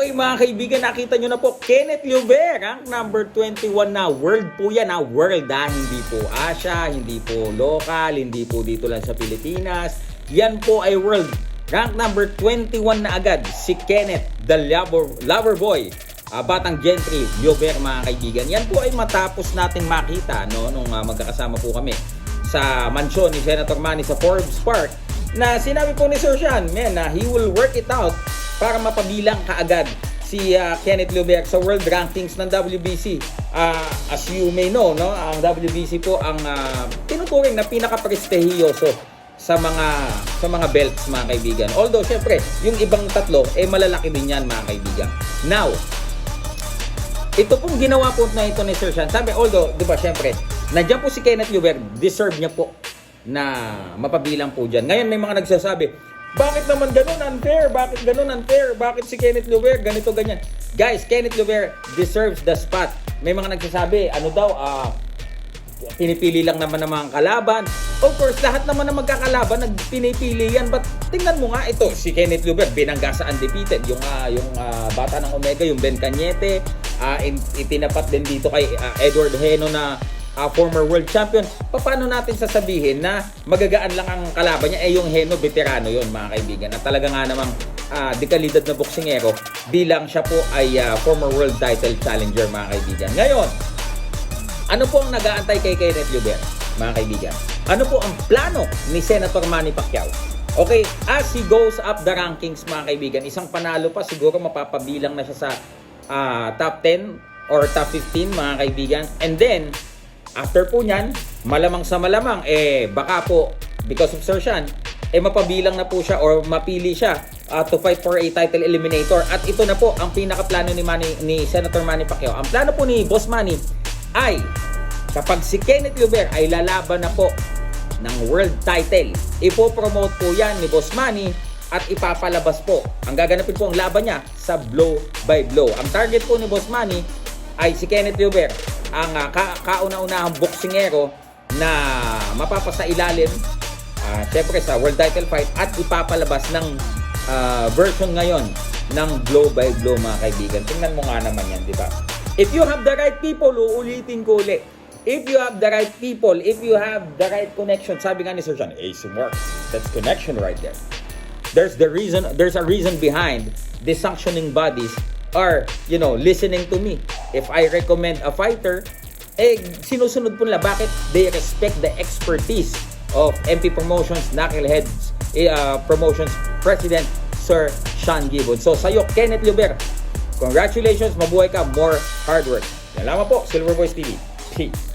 Okay mga kaibigan, nakita nyo na po, Kenneth Lubert, rank number 21 na. World po yan, ha? World ha? Hindi po Asia, hindi po local, hindi po dito lang sa Pilipinas. Yan po ay world. Rank number 21 na agad, si Kenneth, the lover, lover boy. Ah, batang gentry, Lubert mga kaibigan. Yan po ay matapos nating makita no, nung ah, magkakasama po kami sa mansyon ni Senator Manny sa Forbes Park na sinabi po ni Sir Sean, man, na he will work it out para mapabilang kaagad si ah, Kenneth Lubert sa world rankings ng WBC. Ah, as you may know, no, ang WBC po ang ah, tinuturing na pinaka-prestigiyoso sa mga sa mga belts mga kaibigan. Although syempre, yung ibang tatlo eh malalaki din yan mga kaibigan. Now, ito pong ginawa po na ito ni Sir Sean. Sabi, although, di ba, syempre, nandiyan po si Kenneth Lubert, deserve niya po na mapabilang po dyan. Ngayon, may mga nagsasabi, bakit naman ganun unfair? Bakit ganun unfair? Bakit si Kenneth Lubert ganito, ganyan? Guys, Kenneth Lubert deserves the spot. May mga nagsasabi, ano daw, ah, pinipili lang naman ng mga kalaban. Of course, lahat naman ng magkakalaban, nagpinipili yan. But tingnan mo nga ito, si Kenneth Lubert, binangga sa undefeated. Yung, ah, yung ah, bata ng Omega, yung Ben Cañete, in- itinapat din dito kay ah, Edward Heno na ah, former world champion. Paano natin sasabihin na magagaan lang ang kalaban niya? Eh yung Heno, veterano yon mga kaibigan. At talaga nga namang ah, dekalidad na boksingero bilang siya po ay ah, former world title challenger mga kaibigan. Ngayon, ano po ang nag-aantay kay Kenneth Lubert, mga kaibigan? Ano po ang plano ni Senator Manny Pacquiao? Okay, as he goes up the rankings, mga kaibigan, isang panalo pa, siguro mapapabilang na siya sa ah, top 10 or top 15, mga kaibigan. And then, after po niyan, malamang sa malamang, eh, baka po, because of Sir Sean, eh, mapabilang na po siya or mapili siya ah, to fight for a title eliminator. At ito na po ang pinakaplano ni, Manny, ni Senator Manny Pacquiao. Ang plano po ni Boss Manny ay kapag si Kenneth Lubert ay lalaban na po ng world title, ipopromote po yan ni Boss Manny at ipapalabas po. Ang gaganapin po ang laban niya sa blow by blow. Ang target po ni Boss Manny ay si Kenneth Lubert, ang uh, ka- kauna-unahang boksingero na mapapasa ilalim ah, syempre sa world title fight at ipapalabas ng ah, version ngayon ng blow by blow mga kaibigan. Tingnan mo nga naman yan, di ba? If you have the right people, uulitin ko ulit. If you have the right people, if you have the right connection, sabi nga ni Sir John, hey, work. That's connection right there. There's the reason, there's a reason behind the sanctioning bodies are, you know, listening to me. If I recommend a fighter, eh, sinusunod po nila. Bakit? They respect the expertise of MP Promotions, Knuckleheads eh, uh, Promotions President, Sir Sean Gibbon. So, sa'yo, Kenneth Lubert, congratulations, mabuhay ka, more hard work. Yan lamang po, Silver Boys TV. Peace.